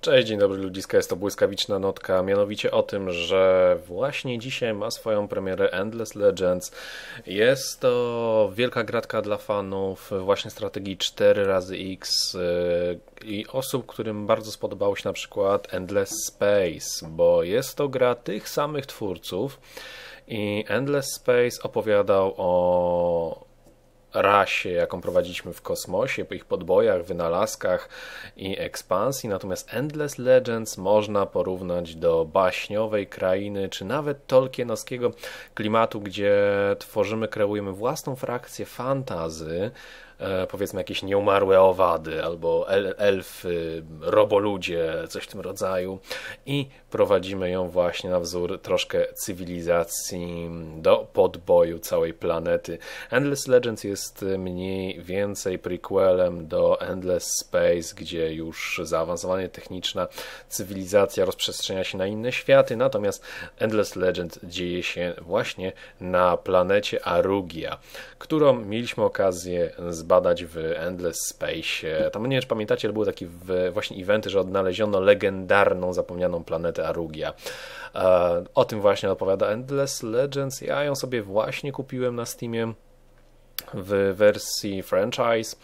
Cześć, dzień dobry ludziska, jest to błyskawiczna notka, mianowicie o tym, że właśnie dzisiaj ma swoją premierę Endless Legends. Jest to wielka gratka dla fanów właśnie strategii 4 razy X yy, i osób, którym bardzo spodobało się na przykład Endless Space, bo jest to gra tych samych twórców i Endless Space opowiadał o rasie, jaką prowadziliśmy w kosmosie, po ich podbojach, wynalazkach i ekspansji. Natomiast Endless Legends można porównać do baśniowej krainy, czy nawet tolkienowskiego klimatu, gdzie tworzymy, kreujemy własną frakcję fantazy, powiedzmy jakieś nieumarłe owady albo elfy, roboludzie, coś w tym rodzaju i prowadzimy ją właśnie na wzór troszkę cywilizacji do podboju całej planety. Endless Legends jest mniej więcej prequelem do Endless Space, gdzie już zaawansowanie techniczna cywilizacja rozprzestrzenia się na inne światy, natomiast Endless Legends dzieje się właśnie na planecie Arugia, którą mieliśmy okazję zbadać zbadać w Endless Space. Tam nie wiem, czy pamiętacie, ale były takie właśnie eventy, że odnaleziono legendarną, zapomnianą planetę Arugia. E, o tym właśnie opowiada Endless Legends. Ja ją sobie właśnie kupiłem na Steamie w wersji franchise,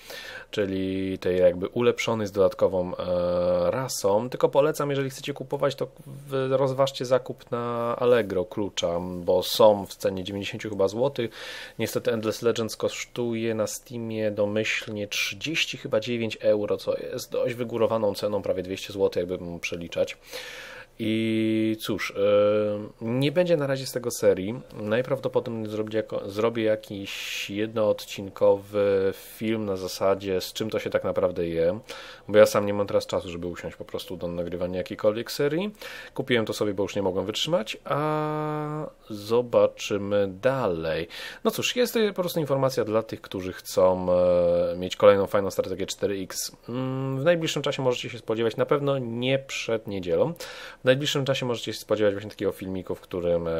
czyli tej jakby ulepszonej z dodatkową e, rasą. Tylko polecam, jeżeli chcecie kupować, to rozważcie zakup na Allegro klucza, bo są w cenie 90 chyba złotych. Niestety Endless Legends kosztuje na Steamie domyślnie 30 chyba 9 euro, co jest dość wygórowaną ceną, prawie 200 zł, jakby przeliczać. I cóż, e, nie będzie na razie z tego serii. Najprawdopodobniej zrobię, zrobię jakiś jednoodcinkowy film na zasadzie, z czym to się tak naprawdę je, bo ja sam nie mam teraz czasu, żeby usiąść po prostu do nagrywania jakiejkolwiek serii. Kupiłem to sobie, bo już nie mogłem wytrzymać, a zobaczymy dalej. No cóż, jest to po prostu informacja dla tych, którzy chcą e, mieć kolejną fajną strategię 4X. Mm, w najbliższym czasie możecie się spodziewać, na pewno nie przed niedzielą. Najbliższym czasie możecie się spodziewać właśnie takiego filmiku, w którym e,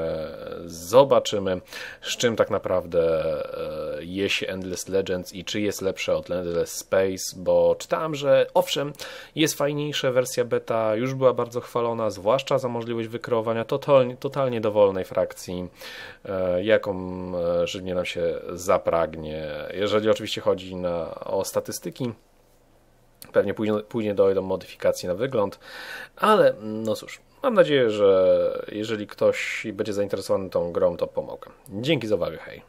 zobaczymy, z czym tak naprawdę e, je się Endless Legends i czy jest lepsze od Endless Space, bo czytałem, że owszem, jest fajniejsza wersja beta, już była bardzo chwalona, zwłaszcza za możliwość wykreowania totalnie, totalnie dowolnej frakcji, e, jaką żywnie nam się zapragnie. Jeżeli oczywiście chodzi na, o statystyki, Pewnie później, później dojdą modyfikacje na wygląd, ale no cóż, mam nadzieję, że jeżeli ktoś będzie zainteresowany tą grą, to pomogę. Dzięki za uwagę, hej.